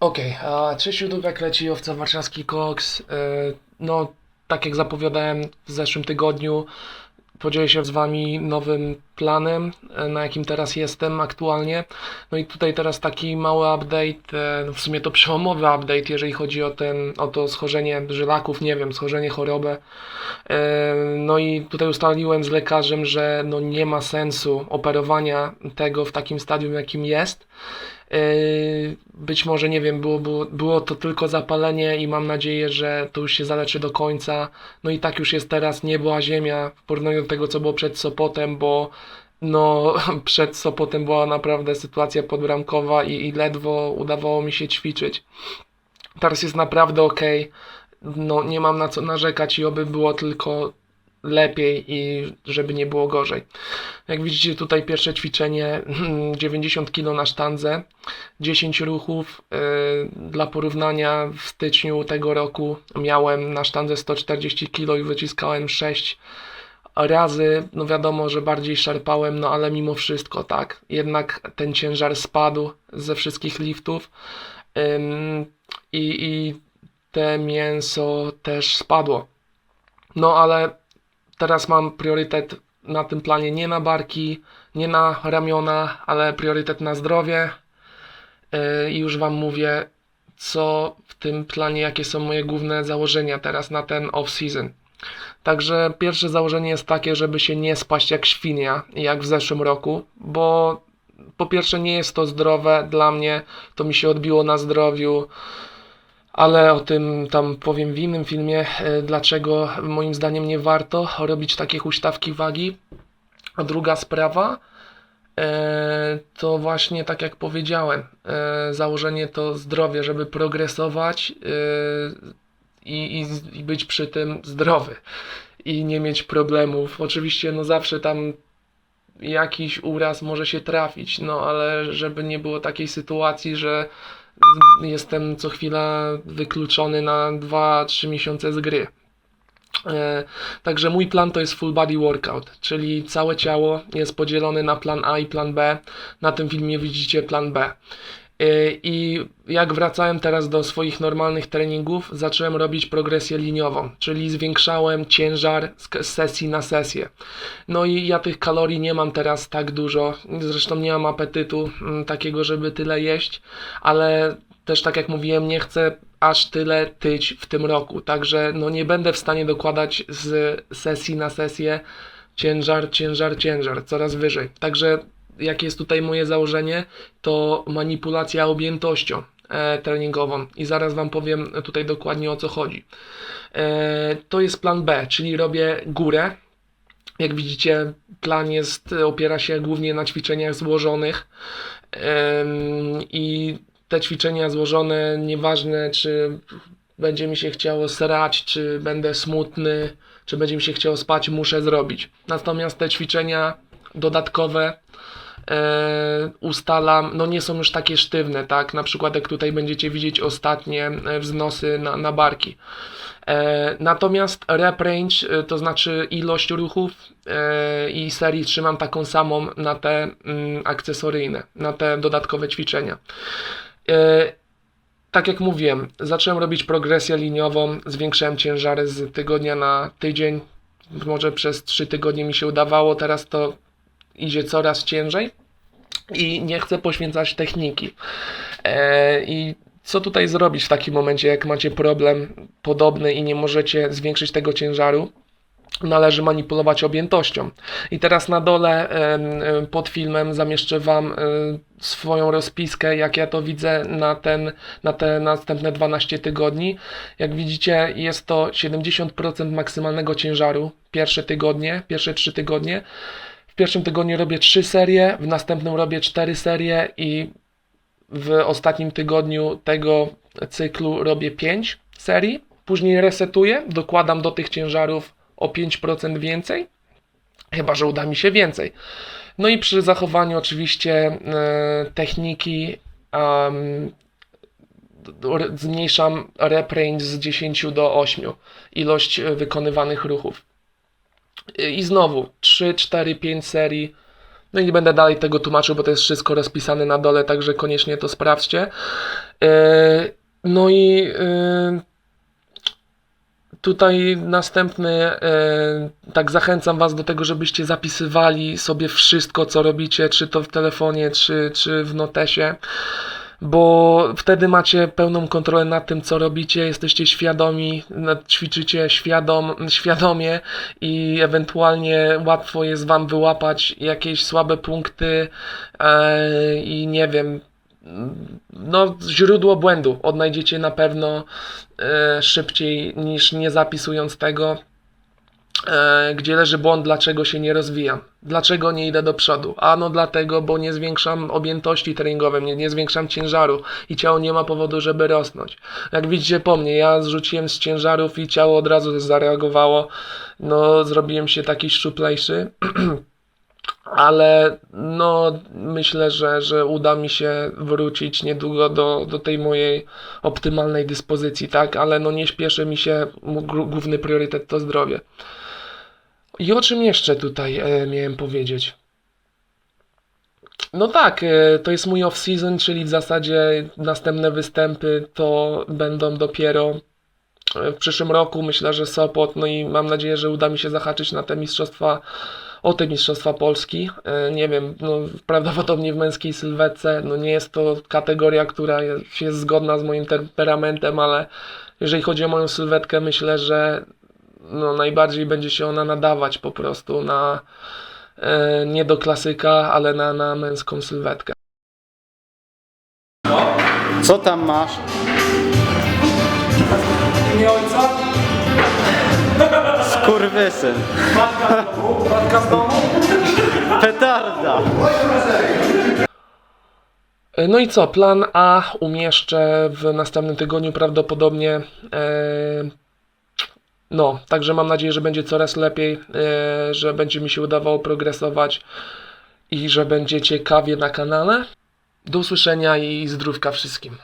Okej, a cześć YouTube, jak leci owca warszawski koks. Yy, No, tak jak zapowiadałem w zeszłym tygodniu, podzielę się z Wami nowym planem, e, na jakim teraz jestem aktualnie. No i tutaj teraz taki mały update, e, no w sumie to przełomowy update, jeżeli chodzi o ten, o to schorzenie żylaków, nie wiem, schorzenie, chorobę. E, No i tutaj ustaliłem z lekarzem, że no nie ma sensu operowania tego w takim stadium, jakim jest. Być może, nie wiem, było, było, było to tylko zapalenie i mam nadzieję, że to już się zaleczy do końca. No i tak już jest teraz niebo a ziemia w porównaniu do tego, co było przed Sopotem, bo no przed Sopotem była naprawdę sytuacja podbramkowa i, i ledwo udawało mi się ćwiczyć. Teraz jest naprawdę ok. No nie mam na co narzekać i oby było tylko lepiej i żeby nie było gorzej. Jak widzicie tutaj pierwsze ćwiczenie 90 kg na sztandze, 10 ruchów. Yy, Dla porównania w styczniu tego roku miałem na sztandze 140 kg i wyciskałem 6 razy. No wiadomo, że bardziej szarpałem, no ale mimo wszystko tak. Jednak ten ciężar spadł ze wszystkich liftów. Ym, I, i te mięso też spadło. No ale teraz mam priorytet na tym planie nie na barki, nie na ramiona, ale priorytet na zdrowie. Yy, I już Wam mówię, co w tym planie, jakie są moje główne założenia teraz na ten off-season. Także pierwsze założenie jest takie, żeby się nie spaść jak świnia, jak w zeszłym roku, bo po pierwsze nie jest to zdrowe dla mnie, to mi się odbiło na zdrowiu, ale o tym tam powiem w innym filmie, e, dlaczego moim zdaniem nie warto robić takie huśtawki wagi. A druga sprawa, e, to właśnie tak jak powiedziałem, e, założenie to zdrowie, żeby progresować i, i, i być przy tym zdrowy i nie mieć problemów. Oczywiście, no zawsze tam jakiś uraz może się trafić, no ale żeby nie było takiej sytuacji, że jestem co chwila wykluczony na 2-3 miesiące z gry. E, Także mój plan to jest full body workout, czyli całe ciało jest podzielone na plan A i plan B. Na tym filmie widzicie plan B. E, I jak wracałem teraz do swoich normalnych treningów, zacząłem robić progresję liniową, czyli zwiększałem ciężar z z sesji na sesję. No i ja tych kalorii nie mam teraz tak dużo, zresztą nie mam apetytu mm, takiego, żeby tyle jeść, ale też tak jak mówiłem, nie chcę aż tyle tyć w tym roku, także no nie będę w stanie dokładać z sesji na sesję ciężar, ciężar, ciężar, coraz wyżej. Także jakie jest tutaj moje założenie, to manipulacja objętością e, treningową i zaraz Wam powiem tutaj dokładnie o co chodzi. E, to jest plan B, czyli robię górę. Jak widzicie, plan jest, opiera się głównie na ćwiczeniach złożonych i te ćwiczenia złożone, nieważne czy będzie mi się chciało srać, czy będę smutny, czy będzie mi się chciało spać, muszę zrobić. Natomiast te ćwiczenia dodatkowe e, ustalam, no nie są już takie sztywne, tak? Na przykład jak tutaj będziecie widzieć ostatnie e, wznosy na, na barki. E, natomiast rep range, to znaczy ilość ruchów i serii trzymam taką samą na te mm, akcesoryjne, na te dodatkowe ćwiczenia. Tak jak mówiłem, zacząłem robić progresję liniową, zwiększałem ciężary z tygodnia na tydzień. Może przez 3 tygodnie mi się udawało, teraz to idzie coraz ciężej i nie chcę poświęcać techniki. E, I co tutaj zrobić w takim momencie, jak macie problem podobny i nie możecie zwiększyć tego ciężaru? Należy manipulować objętością. I teraz na dole pod filmem zamieszczę Wam e, swoją rozpiskę, jak ja to widzę na, ten, na te następne 12 tygodni. Jak widzicie, jest to 70% maksymalnego ciężaru pierwsze tygodnie, pierwsze 3 tygodnie. W pierwszym tygodniu robię 3 serie, w następnym robię 4 serie i w ostatnim tygodniu tego cyklu robię 5 serii. Później resetuję, dokładam do tych ciężarów o 5% więcej, chyba że uda mi się więcej. No i przy zachowaniu oczywiście e, techniki r- zmniejszam rep range z 10 do 8, ilość e, wykonywanych ruchów. I znowu 3, 4, 5 serii No i nie będę dalej tego tłumaczył, bo to jest wszystko rozpisane na dole, także koniecznie to sprawdźcie. E, No i e, tutaj następny, e, tak zachęcam Was do tego, żebyście zapisywali sobie wszystko, co robicie, czy to w telefonie, czy, czy w notesie, bo wtedy macie pełną kontrolę nad tym, co robicie, jesteście świadomi, ćwiczycie świadom, świadomie i ewentualnie łatwo jest Wam wyłapać jakieś słabe punkty e, i nie wiem, no, źródło błędu odnajdziecie na pewno e, szybciej niż nie zapisując tego, gdzie leży błąd, dlaczego się nie rozwijam, dlaczego nie idę do przodu. Ano dlatego, bo nie zwiększam objętości treningowej, nie, nie zwiększam ciężaru i ciało nie ma powodu, żeby rosnąć. Jak widzicie po mnie, ja zrzuciłem z ciężarów i ciało od razu zareagowało, no zrobiłem się taki szczuplejszy. Ale no, myślę, że, że uda mi się wrócić niedługo do, do tej mojej optymalnej dyspozycji, tak? Ale no nie śpieszy mi się, główny priorytet to zdrowie. I o czym jeszcze tutaj e, miałem powiedzieć? No tak, e, to jest mój off-season, czyli w zasadzie następne występy to będą dopiero e, w przyszłym roku. Myślę, że Sopot, no i mam nadzieję, że uda mi się zahaczyć na te mistrzostwa, o te mistrzostwa Polski. E, Nie wiem, no prawdopodobnie w męskiej sylwetce, no nie jest to kategoria, która jest, jest zgodna z moim temperamentem, ale jeżeli chodzi o moją sylwetkę, myślę, że no najbardziej będzie się ona nadawać po prostu na e, nie do klasyka, ale na, na męską sylwetkę. Co tam masz? imię ojca, Skurwysyn. matka z domu. Petarda. E, No i co? Plan A umieszczę w następnym tygodniu prawdopodobnie. E, no, także mam nadzieję, że będzie coraz lepiej, e, że będzie mi się udawało progresować i że będzie ciekawie na kanale. Do usłyszenia i zdrówka wszystkim.